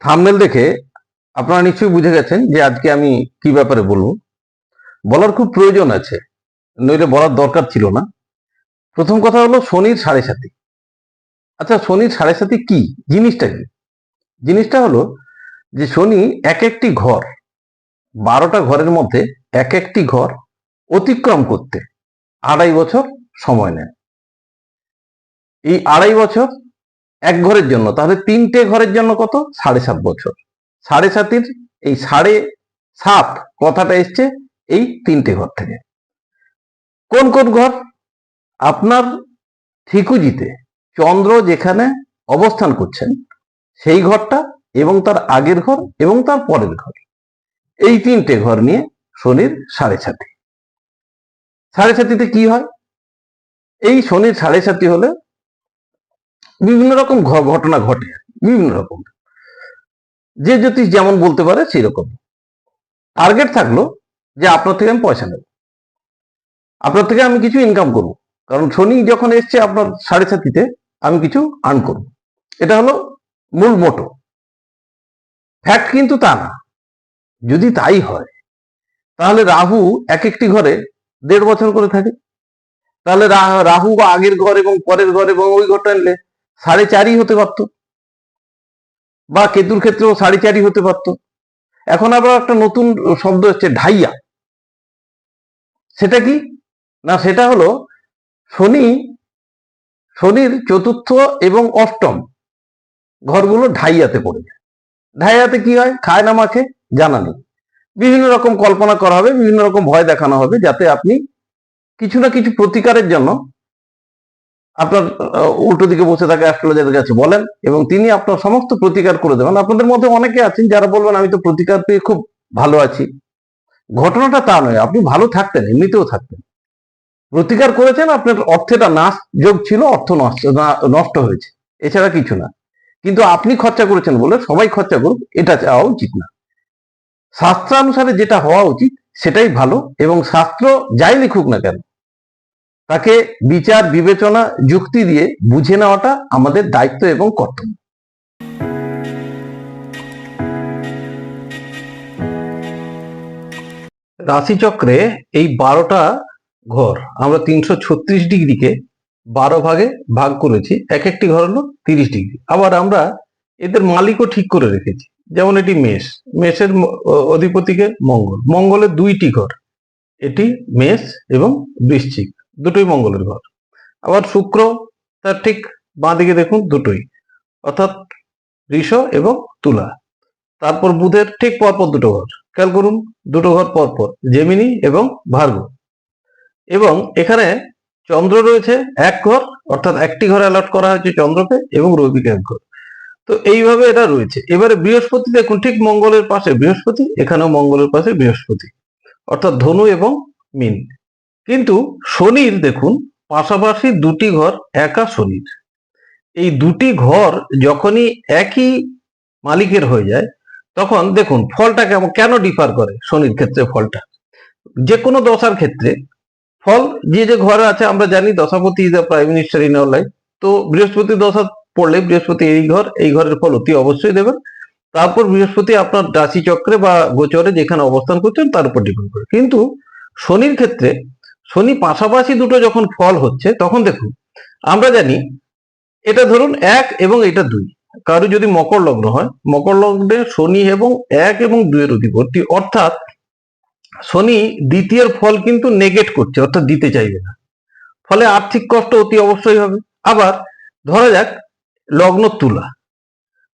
Thumbnail দেখে আপনারা নিশ্চয়ই বুঝে গেছেন যে আজকে আমি কি ব্যাপারে বলব। বলার খুব প্রয়োজন আছে নইলে বলার দরকার ছিল না। প্রথম কথা হলো শনির সাড়ে সাথী। আচ্ছা শনির সাড়ে সাথী কি? জিনিসটা কি? জিনিসটা হলো যে শনি এক একটি ঘর, বারোটা ঘরের মধ্যে এক একটি ঘর অতিক্রম করতে আড়াই বছর সময় নেয়। এই আড়াই বছর এক ঘরের জন্য, তাহলে তিনটে ঘরের জন্য কত? সাড়ে সাত বছর। সাড়ে সাতির এই সাড়ে সাত কথাটা এসছে এই তিনটে ঘর থেকে। কোন কোন ঘর? আপনার ঠিকুজিতে চন্দ্র যেখানে অবস্থান করছেন, সেই ঘরটা এবং তার আগের ঘর এবং তার পরের ঘর। এই তিনটে ঘর নিয়ে শনির সাড়ে সাথী সাড়ে সাথীতে কি হয়? এই শনির সাড়ে সাথী হলে বিভিন্ন রকম ঘটনা ঘটে, বিভিন্ন রকম। যে জ্যোতিষ যেমন বলতে পারে সেই রকম টার্গেট থাকল যে আপনার থেকে আমি পয়সা নেব। আপনার থেকে আমি কিছু ইনকাম করব। কারণ শনি যখন এসছে আপনার সাড়ে সাতিতে, আমি কিছু আর্ন করব। এটা হলো মূল মোটো ফ্যাক্ট কিন্তু তা না। যদি তাই হয়, তাহলে রাহু এক একটি ঘরে দেড় বছর করে থাকে। তাহলে রাহু আগের ঘর এবং পরের ঘর এবং ওই ঘরটা নিলে সাড়ে চারই হতে পারতো। বা কেতুর ক্ষেত্রেও সাড়ে চারই হতে পারতো। এখন আবার একটা নতুন শব্দ হচ্ছে ঢাইয়া। সেটা কি? না, সেটা হলো শনি, শনির চতুর্থ এবং অষ্টম ঘরগুলো ঢাইয়াতে পড়ে যায়। ঢাইয়াতে কি হয়? খায় না মাখে, জানা নেই। বিভিন্ন রকম কল্পনা করা হবে, বিভিন্ন রকম ভয় দেখানো হবে, যাতে আপনি কিছু না কিছু প্রতিকারের জন্য আপনার উল্টো দিকে বসে থাকে অ্যাস্ট্রোলজারের কাছে বলেন এবং তিনি আপনার সমস্ত প্রতিকার করে দেবেন। আপনাদের মধ্যে অনেকে আছেন যারা বলবেন, আমি তো প্রতিকার পেয়ে খুব ভালো আছি। ঘটনাটা তা নয়, আপনি ভালো থাকতেন, এমনিতেও থাকতেন। প্রতিকার করেছেন, আপনার অর্থেটা নাশ যোগ ছিল, অর্থ নষ্ট নষ্ট হয়েছে। এছাড়া কিছু না। কিন্তু আপনি খরচা করেছেন বলে সবাই খরচা করুক, এটা চাওয়া উচিত না। শাস্ত্রানুসারে যেটা হওয়া উচিত, সেটাই ভালো এবং শাস্ত্র যাই লিখুক না কেন তাকে বিচার, বিবেচনা, যুক্তি দিয়ে বুঝে নেওয়াটা আমাদের দায়িত্ব এবং কর্তব্য। রাশিচক্রে এই বারোটা ঘর আমরা তিনশো ছত্রিশ ডিগ্রিকে বারো ভাগে ভাগ করেছি। এক একটি ঘর হলো তিরিশ ডিগ্রি। আবার আমরা এদের মালিকও ঠিক করে রেখেছি। যেমন এটি মেষ। মেষের অধিপতিকে মঙ্গল। মঙ্গলের দুইটি ঘর। এটি মেষ এবং বৃশ্চিক। দুটোই মঙ্গলের ঘর। আবার শুক্র, তার ঠিক বাঁ দিকে দেখুন, দুটোই। অর্থাৎ ঋষ এবং তুলা। তারপর বুধের ঠিক পরপর দুটো ঘর। খেয়াল করুন, দুটো ঘর পরপর, জেমিনি এবং ভার্গ এবং এখানে চন্দ্র রয়েছে, এক ঘর, অর্থাৎ একটি ঘর অ্যালট করা হয়েছে চন্দ্রকে এবং রবিকে এক ঘর। তো এইভাবে এটা রয়েছে। এবারে বৃহস্পতি দেখুন, ঠিক মঙ্গলের পাশে, বৃহস্পতি, এখানেও মঙ্গলের পাশে বৃহস্পতি। অর্থাৎ ধনু এবং মিন। কিন্তু শনির দেখুন, পাশাপাশি দুটি ঘর একা শনির। এই দুটি ঘর যখনই একই মালিকের হয়ে যায়, তখন দেখুন ফলটা কেমন, কেন ডিফার করে শনির ক্ষেত্রে ফলটা? যে কোনো দশার ক্ষেত্রে, ফল যে যে ঘরে আছে, আমরা জানি দশাপতি is the prime minister in our life তো বৃহস্পতি দশা পড়লে বৃহস্পতি এই ঘর, এই ঘরের ফল অতি অবশ্যই দেবেন। তারপর বৃহস্পতি আপনার রাশি চক্রে বা গোচরে যেখানে অবস্থান করছেন, তার উপর ডিপেন্ড করে। কিন্তু শনির ক্ষেত্রে শনি পাশাপাশি দুটো যখন ফল হচ্ছে, তখন দেখুন, আমরা জানি এটা ধরুন এক এবং এটা দুই। কারও যদি মকর লগ্ন হয়, মকর লগ্নে শনি এবং এক এবং দুইয়ের অধিপতি, অর্থাৎ শনি দ্বিতীয়ের ফল কিন্তু নেগেট করছে, অর্থাৎ দিতে চাইবে না। ফলে আর্থিক কষ্ট অতি অবশ্যই হবে। আবার ধরা যাক লগ্ন তুলা।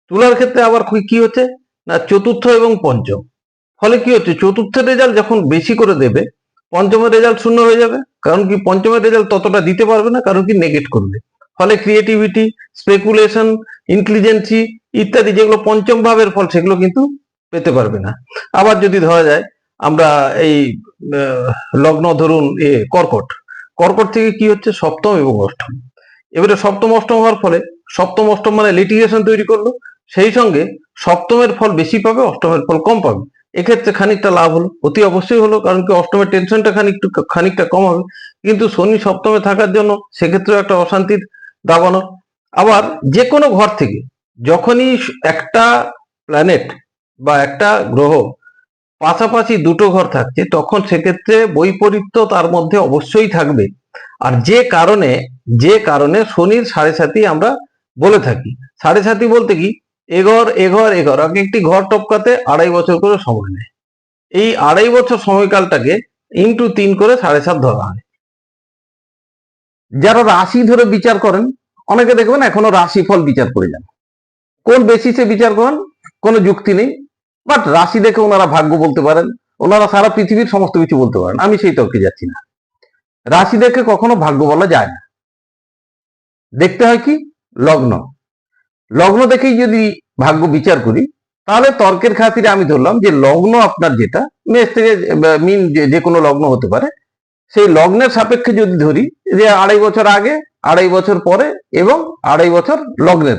তুলার ক্ষেত্রে আবার কি- হচ্ছে? না, চতুর্থ এবং পঞ্চম। ফলে কি হচ্ছে? চতুর্থ রেজাল্ট যখন বেশি করে দেবে পঞ্চমের রেজাল্ট শূন্য হয়ে যাবে। কারণ কি পঞ্চমের রেজাল্ট ততটা দিতে পারবে না, কারণ কি নেগেট করবে। ফলে ক্রিয়েটিভিটি স্পেকুলেশন ইন্টেলিজেন্সি ইত্যাদি যেগুলো পঞ্চম ভাবের ফল, সেগুলো কিন্তু পেতে পারবে না। আবার যদি ধরা যায়, আমরা এই লগ্ন ধরুন এ, কর্কট। কর্কট থেকে কি হচ্ছে? সপ্তম এবং অষ্টম। এবারে সপ্তম, অষ্টম হওয়ার ফলে সপ্তম, অষ্টম মানে লিটিগেশন তৈরি করল। সেই সঙ্গে সপ্তমের ফল বেশি পাবে, অষ্টমের ফল কম পাবে। এক্ষেত্রে খানিকটা লাভ হলো, অতি অবশ্যই হলো, কারণ কি অষ্টমের টেনশনটা খানিকটু, খানিকটা কম হবে। কিন্তু শনি সপ্তমে থাকার জন্য সেক্ষেত্রেও একটা অশান্তির দাবানো আবার যে কোনো ঘর থেকে যখনই একটা প্ল্যানেট বা একটা গ্রহ পাশাপাশি দুটো ঘর থাকছে, তখন সেক্ষেত্রে বৈপরীত্য তার মধ্যে অবশ্যই থাকবে। আর যে কারণে যে কারণে শনির সাড়ে সাথী আমরা বলে থাকি। সাড়ে সাথী বলতে কি? এঘর এঘর এঘর এক একটি ঘর টপকাতে আড়াই বছর করে সময় নেয়। এই আড়াই বছর সময়কালটাকে ইন্টু তিন করে সাড়ে সাত ধরা হয়। যারা রাশি ধরে বিচার করেন, অনেকে দেখবেন এখনও রাশিফল বিচার করে যান। কোন বেসিসে বিচার করেন, কোনো যুক্তি নেই। বাট রাশি দেখে ওনারা ভাগ্য বলতে পারেন, ওনারা সারা পৃথিবীর সমস্ত কিছু বলতে পারেন। আমি সেই তর্কে যাচ্ছি না। রাশি দেখে কখনো ভাগ্য বলা যায় না। দেখতে হয় কি? লগ্ন। লগ্ন দেখেই যদি ভাগ্য বিচার করি, তাহলে তর্কের খাতিরে আমি ধরলাম যে লগ্ন আপনার যেটা, মেষ থেকে মিন যে কোনো লগ্ন হতে পারে, সেই লগ্নের সাপেক্ষে যদি ধরি যে আড়াই বছর আগে, আড়াই বছর পরে এবং আড়াই বছর লগ্নের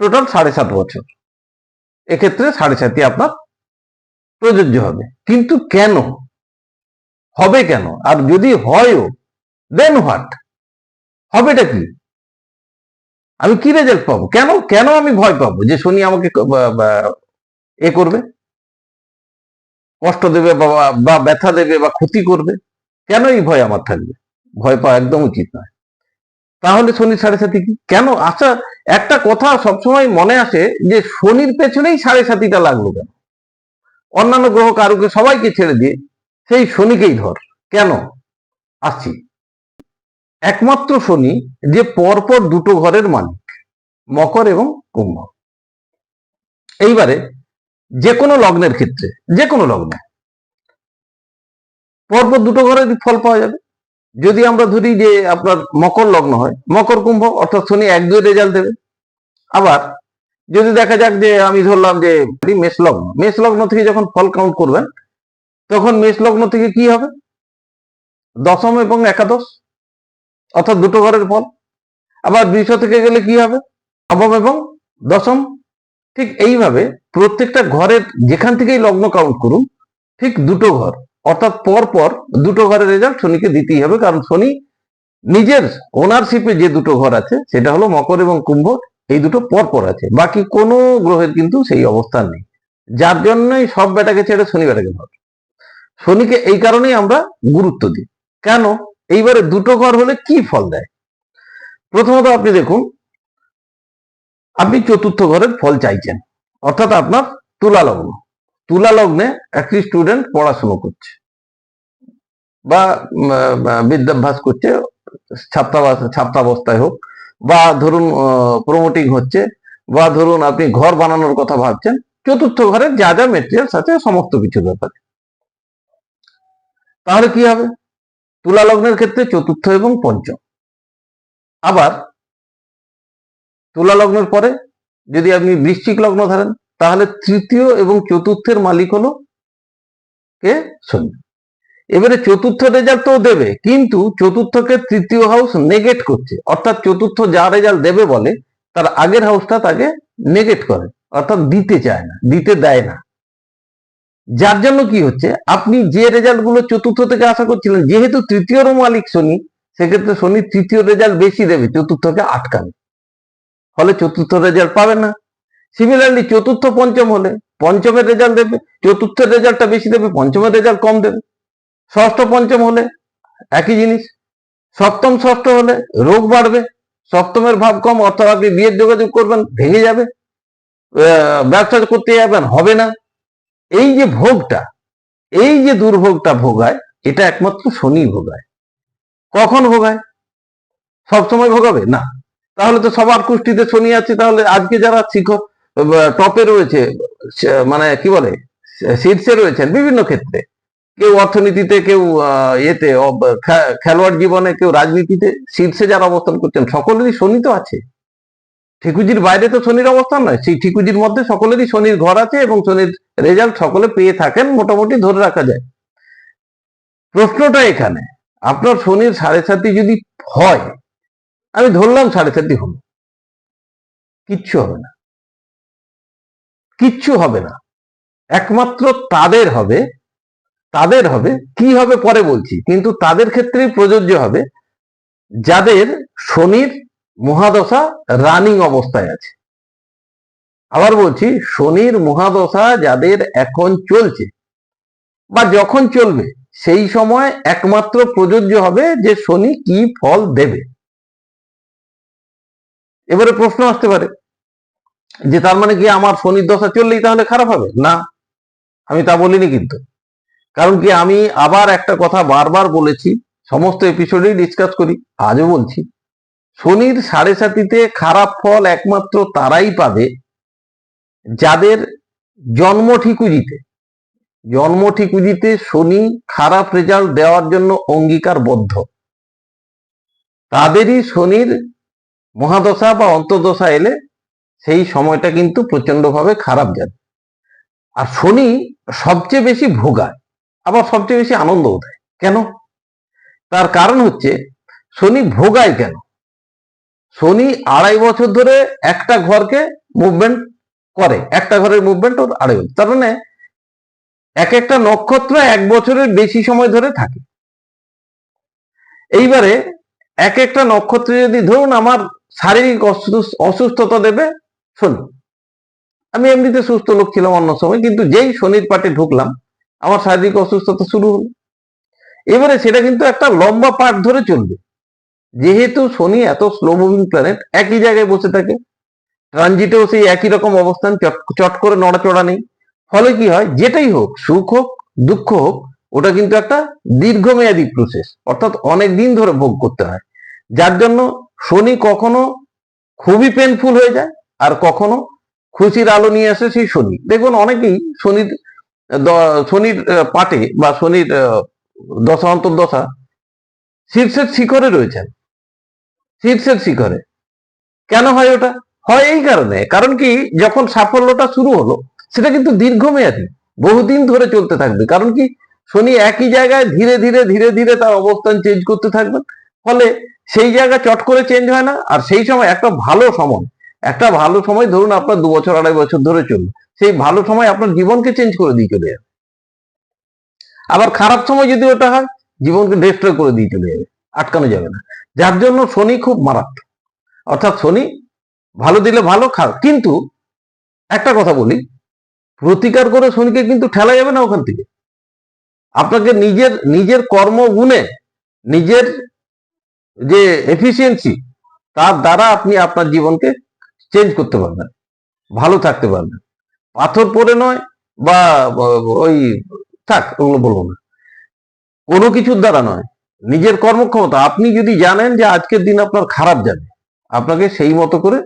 টোটাল সাড়ে সাত বছর। এক্ষেত্রে সাড়ে সাতই আপনার প্রযোজ্য হবে। কিন্তু কেন? হবে কেন? আর যদি হয়ও দেন হোয়াট হবেটা কি? আমি কি রেজাল্ট পাবো? কেন? কেন আমি ভয় পাবো যে শনি আমাকে এ করবে? কষ্ট দেবে বা ব্যথা দেবে বা ক্ষতি করবে? কেন এই ভয় আমার থাকবে? ভয় পাওয়া একদম উচিত নয়। তাহলে শনির সাড়ে সাথী কি? কেন? আচ্ছা একটা কথা সবসময় মনে আসে যে শনির পেছনেই সাড়ে সাথীটা লাগল কেন? অন্যান্য গ্রহ কারুকে সবাইকে ছেড়ে দিয়ে সেই শনিকেই ধর। কেন? আসছি। একমাত্র শনি, যে পরপর দুটো ঘরের মালিক, মকর এবং কুম্ভ। এইবারে যে কোনো লগ্নের ক্ষেত্রে যে কোনো লগ্নে, পরপর দুটো ঘরের ফল পাওয়া যাবে। যদি আমরা ধরি যে আপনার মকর লগ্ন হয়, মকর, কুম্ভ, অর্থাৎ শনি এক দুই রেজাল্ট দেবে। আবার যদি দেখা যাক যে আমি ধরলাম যে মেষ লগ্ন মেষ লগ্ন থেকে যখন ফল কাউন্ট করবেন, তখন মেষ লগ্ন থেকে কি হবে? দশম এবং একাদশ। অর্থাৎ দুটো ঘরের ফল। আবার বৃষ থেকে গেলে কি হবে? নবম এবং দশম। ঠিক এইভাবে প্রত্যেকটা ঘরের যেখান থেকেই লগ্ন কাউন্ট করুন, ঠিক দুটো ঘর। অর্থাৎ পর পর দুটো ঘরের রেজাল্ট শনিকে দিতেই হবে, কারণ শনি নিজের ওনারশিপে যে দুটো ঘর আছে, সেটা হলো মকর এবং কুম্ভ, এই দুটো পর পর আছে। বাকি কোনো গ্রহের কিন্তু সেই অবস্থান নেই। যার জন্যই সব বেটাকে ছেড়ে শনি বেটাকে ধর শনিকে এই কারণেই আমরা গুরুত্ব দিই। কেন? এইবারে দুটো ঘর হলে কি ফল দেয়? প্রথমত আপনি দেখুন, আপনি চতুর্থ ঘরের ফল চাইছেন, অর্থাৎ আপনার তুলা লগ্ন। তুলা লগ্নে একটি স্টুডেন্ট পড়াশুনো করছে, বা বিদ্যাভ্যাস করছে, ছাত্রাবাস, ছাত্রাবস্থায় হোক, বা ধরুন প্রমোটিং হচ্ছে, বা ধরুন আপনি ঘর বানানোর কথা ভাবছেন, চতুর্থ ঘরের যা যা মেটেরিয়ালস আছে, সমস্ত কিছু ব্যাপারে। তাহলে কি হবে? তুলা লগ্নের ক্ষেত্রে চতুর্থ এবং পঞ্চম। আবার তুলা লগ্নের পরে যদি আপনি বৃশ্চিক লগ্ন ধরেন, তাহলে তৃতীয় এবং চতুর্থের মালিক হলো কে? শনি। এবারে চতুর্থ রেজাল্ট তো দেবে, কিন্তু চতুর্থকে তৃতীয় হাউস নেগেট করছে। অর্থাৎ চতুর্থ যা রেজাল্ট দেবে বলে, তার আগের হাউসটা তাকে নেগেট করে। অর্থাৎ দিতে চায় না, দিতে দেয় না। যার জন্য কি হচ্ছে? আপনি যে রেজাল্টগুলো চতুর্থ থেকে আশা করছিলেন, যেহেতু তৃতীয়র মালিক শনি, সেক্ষেত্রে শনি তৃতীয় রেজাল্ট বেশি দেবে, চতুর্থকে আটকাবে। ফলে চতুর্থ রেজাল্ট পাবে না। সিমিলারলি চতুর্থ পঞ্চম হলে পঞ্চমের রেজাল্ট দেবে, চতুর্থের রেজাল্টটা বেশি দেবে পঞ্চমের রেজাল্ট কম দেবে। ষষ্ঠ পঞ্চম হলে একই জিনিস। সপ্তম, ষষ্ঠ হলে রোগ বাড়বে, সপ্তমের ভাব কম, অর্থাৎ আপনি বিয়ের যোগাযোগ করবেন, ভেঙে যাবে ব্যবসা করতে যাবেন, হবে না। এই যে ভোগটা, এই যে দুর্ভোগটা ভোগায়, এটা একমাত্র শনি ভোগায়। কখন ভোগায়? সবসময় ভোগাবে? না। তাহলে তো সবার কুষ্টিতে শনি আছে, তাহলে আজকে যারা শিক্ষক টপে রয়েছে মানে কি বলে, শীর্ষে রয়েছেন বিভিন্ন ক্ষেত্রে। কেউ অর্থনীতিতে, কেউ ইয়েতে খেলোয়াড় জীবনে, কেউ রাজনীতিতে, শীর্ষে যারা অবস্থান করছেন, সকলেরই শনি তো আছে। ঠিকুজির বাইরে তো শনির অবস্থান নয়। সেই ঠিকুজির মধ্যে সকলেরই শনির ঘর আছে এবং শনির রেজাল্ট সকলে পেয়ে থাকেন, মোটামুটি ধরে রাখা যায়। প্রশ্নটা এখানে, আপনার শনির সাড়ে সাতি যদি হয়, আমি ধরলাম সাড়ে সাতি হলো। কিচ্ছু হবে না। কিচ্ছু হবে না। একমাত্র তাদের হবে তাদের হবে, কি হবে পরে বলছি, কিন্তু তাদের ক্ষেত্রেই প্রযোজ্য হবে, যাদের শনির মহাদশা রানিং অবস্থায় আছে। আবার বলছি, শনির মহাদশা যাদের এখন চলছে, বা যখন চলবে, সেই সময় একমাত্র প্রযোজ্য হবে যে শনি কি ফল দেবে। এবারে প্রশ্ন আসতে পারে, যে তার মানে কি আমার শনির দশা চললেই তাহলে খারাপ হবে? না, আমি তা বলিনি কিন্তু। কারণ কি আমি আবার একটা কথা বারবার বলেছি, সমস্ত এপিসোডেই ডিসকাস করি, আজও বলছি শনির সাড়ে সাতিতে খারাপ ফল একমাত্র তারাই পাবে যাদের জন্ম ঠিকুজিতে। জন্ম ঠিকুজিতে শনি খারাপ রেজাল্ট দেওয়ার জন্য অঙ্গীকারবদ্ধ। তাদেরই শনির মহাদশা বা অন্তর্দশা এলে সেই সময়টা কিন্তু প্রচন্ডভাবে খারাপ যাবে। আর শনি সবচেয়ে বেশি ভোগায়, আবার সবচেয়ে বেশি আনন্দও দেয়। কেন? তার কারণ হচ্ছে শনি ভোগায় কেন? শনি আড়াই বছর ধরে একটা ঘরকে মুভমেন্ট করে, একটা ঘরের মুভমেন্ট ওর আড়াই বছর। তার মানে এক একটা নক্ষত্র এক বছরের বেশি সময় ধরে থাকে। এইবারে এক একটা নক্ষত্র যদি ধরুন আমার শারীরিক অসুস- অসুস্থতা দেবে শনি। আমি এমনিতে সুস্থ লোক ছিলাম অন্য সময়, কিন্তু যেই শনির পাটে ঢুকলাম, আমার শারীরিক অসুস্থতা শুরু হলো। এবারে সেটা কিন্তু একটা লম্বা পাঠ ধরে চলবে। যেহেতু শনি এত স্লো মুভিং প্ল্যানেট একই জায়গায় বসে থাকে। ট্রানজিটেও সেই একই রকম অবস্থান, চট করে নড়াচড়া নেই। ফলে কি হয়? যেটাই হোক, সুখ হোক, দুঃখ হোক, ওটা কিন্তু একটা দীর্ঘমেয়াদী প্রসেস অর্থাৎ অনেক দিন ধরে ভোগ করতে হয়। যার জন্য শনি কখনো খুবই পেনফুল হয়ে যায়, আর কখনো খুশির আলো নিয়ে আসে সেই শনি দেখুন, অনেকেই শনির শনির পাটে বা শনির দশা, অন্তর্দশা শীর্ষের শিখরে রয়েছেন। শীর্ষের শিখরে। কেন হয় ওটা? হয় এই কারণে। কারণ কি, যখন সাফল্যটা শুরু হলো, সেটা কিন্তু দীর্ঘমেয়াদী, বহুদিন ধরে চলতে থাকবে। কারণ কি, শনি একই জায়গায় ধীরে ধীরে ধীরে ধীরে তার অবস্থান চেঞ্জ করতে থাকবেন। ফলে সেই জায়গা চট করে চেঞ্জ হয় না। আর সেই সময় একটা ভালো সময়, একটা ভালো সময় ধরুন আপনার দু বছর, আড়াই বছর ধরে চলবে সেই ভালো সময় আপনার জীবনকে চেঞ্জ করে দিয়ে চলে যাবে। আবার খারাপ সময় যদি ওটা হয়, জীবনকে ডিস্ট্রয় করে দিয়ে চলে যাবে। আটকানো যাবে না। যার জন্য শনি খুব মারাত্মক। অর্থাৎ শনি ভালো দিলে ভালো খারাপ কিন্তু একটা কথা বলি, প্রতিকার করে শনিকে কিন্তু ঠেলা যাবে না ওখান থেকে। আপনাকে নিজের নিজের কর্ম গুণে নিজের যে এফিসিয়েন্সি তার দ্বারা আপনি আপনার জীবনকে চেঞ্জ করতে পারবেন, ভালো থাকতে পারবেন। পাথর পরে নয় বা, ওই, থাক, ওগুলো বলব না। কোনো কিছুর দ্বারা নয়। নিজের কর্মক্ষমতা। আপনি যদি জানেন যে আজকের দিন আপনার খারাপ যাবে, আপনাকে সেই মতো করে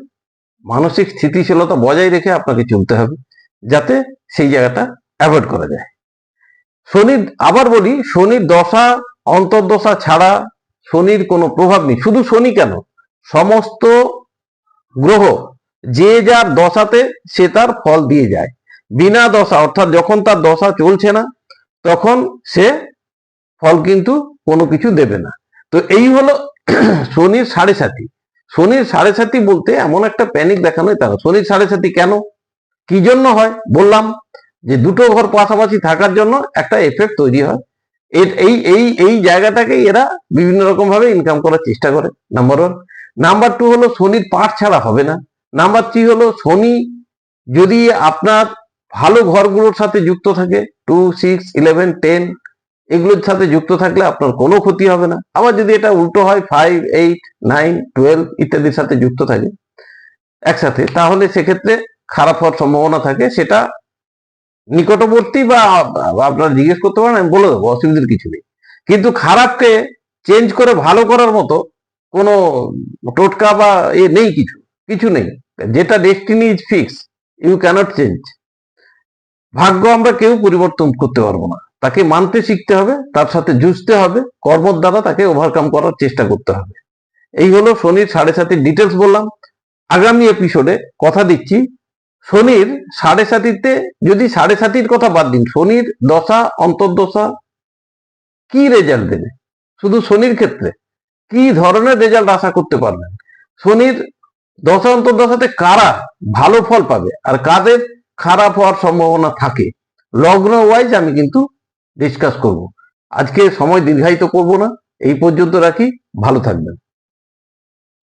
মানসিক স্থিতিশীলতা বজায় রেখে আপনাকে চলতে হবে, যাতে সেই জায়গাটা অ্যাভয়েড করা যায়। শনির, আবার বলি, শনির দশা, অন্তর্দশা ছাড়া শনির কোনো প্রভাব নেই। শুধু শনি কেন? সমস্ত গ্রহ যে যার দশাতে সে তার ফল দিয়ে যায়। বিনা দশা, অর্থাৎ যখন তার দশা চলছে না, তখন সে ফল কিন্তু কোনো কিছু দেবে না। তো এই হলো শনির সাড়ে সাথী শনির সাড়ে সাথী বলতে এমন একটা প্যানিক দেখানোই তা না। শনির সাড়ে সাথী কেন? কি জন্য হয়? বললাম যে দুটো ঘর পাশাপাশি থাকার জন্য একটা এফেক্ট তৈরি হয়। এর- এই এই এই জায়গাটাকে এরা বিভিন্ন রকম ভাবে ইনকাম করার চেষ্টা করে নাম্বার ওয়ান নাম্বার টু হলো শনির পাঠ ছাড়া হবে না। নাম্বার থ্রি হলো শনি যদি আপনার ভালো ঘরগুলোর সাথে যুক্ত থাকে টু সিক্স ইলেভেন টেন এগুলোর সাথে যুক্ত থাকলে আপনার কোনো ক্ষতি হবে না। আবার যদি এটা উল্টো হয় ফাইভ এইট নাইন টুয়েলভ ইত্যাদির সাথে যুক্ত থাকে একসাথে, তাহলে সেক্ষেত্রে খারাপ হওয়ার সম্ভাবনা থাকে। সেটা নিকটবর্তী বা আপনারা জিজ্ঞেস করতে পারেন, আমি বলে দেবো, অসুবিধার কিছু নেই। কিন্তু খারাপকে চেঞ্জ করে ভালো করার মতো কোনো টোটকা বা এ নেই কিছু কিছু নেই। যেটা destiny is fix you cannot change ভাগ্য আমরা কেউ পরিবর্তন করতে পারব না। তাকে মানতে শিখতে হবে, তার সাথে যুঝতে হবে, কর্মর দ্বারা তাকে ওভারকাম করার চেষ্টা করতে হবে। এই হলো শনির সাড়ে সাতির ডিটেলস বললাম। আগামী এপিসোডে কথা দিচ্ছি, শনির সাড়ে সাতিতে যদি সাড়ে সাতির কথা বাদ দিন, শনির দশা, অন্তর্দশা কি রেজাল্ট দেবে? শুধু শনির ক্ষেত্রে? কি ধরনের রেজাল্ট আশা করতে পারবেন? শনির দশা, অন্তর্দশাতে কারা ভালো ফল পাবে? আর কাদের খারাপ হওয়ার সম্ভাবনা থাকে? লগ্ন ওয়াইজ আমি কিন্তু ডিসকাস করব। আজকে সময় দীর্ঘায়িত করব না। এই পর্যন্ত রাখি। ভালো থাকবেন।